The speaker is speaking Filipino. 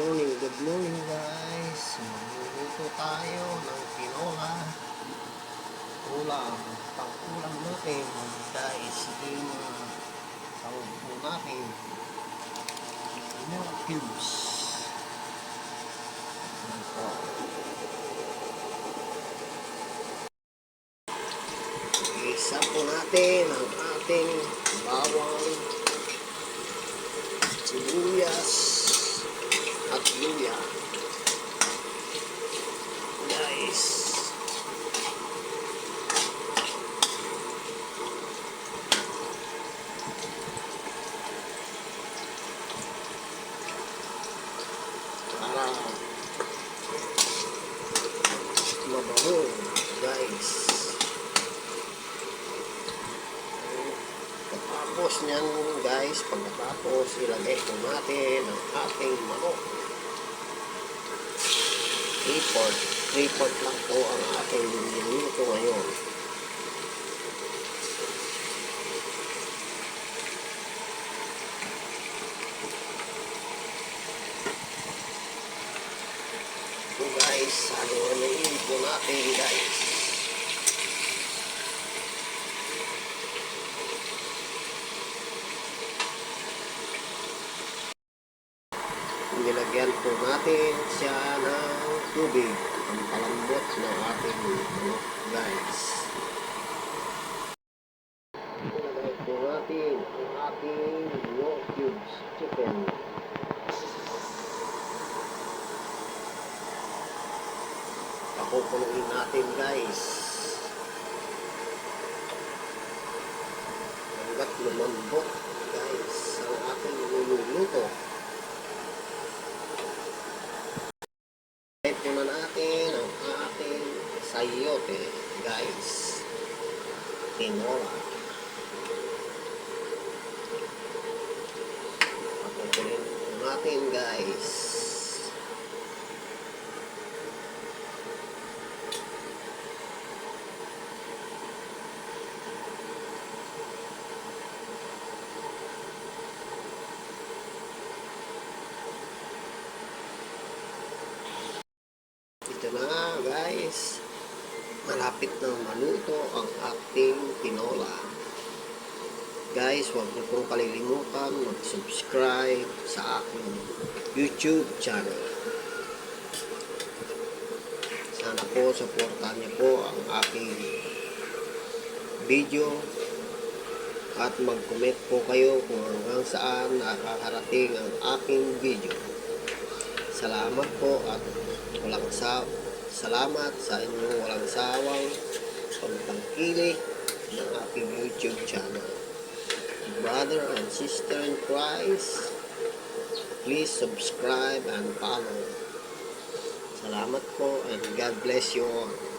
morning, good morning guys. Magluluto tayo ng tinola. Ulam, pang-ulam natin guys. Yung po natin. Milk cubes. Po. Isa po natin ang ating bawang, sibuyas, luya. Guys. Para mabango, guys. Pagkatapos niyan, guys, pagkatapos ilagay po natin ang ating manok. Report. Report lang po ang ating niluluto ngayon. So guys, ano ano po natin guys. Nilagyan po natin siya ng tubig ang palambot ng ating manok guys. Nilagay po natin ang ating raw cubes chicken. Pakukuloyin natin guys. Hanggat lumambot guys ang ating niluluto. Ito na natin ang ating sayote, guys. Tinola. Pakukulin natin, guys. Ito na guys. Malapit na maluto ang ating tinola. Guys, huwag niyo pong kalilimutan mag-subscribe sa aking YouTube channel. Sana po supportan niyo po ang aking video at mag-comment po kayo kung hanggang saan nakakarating ang aking video. Salamat po at walang sa salamat sa inyong walang sawang pagtangkilik ng aking YouTube channel. Brother and sister in Christ, please subscribe and follow. Salamat po and God bless you all.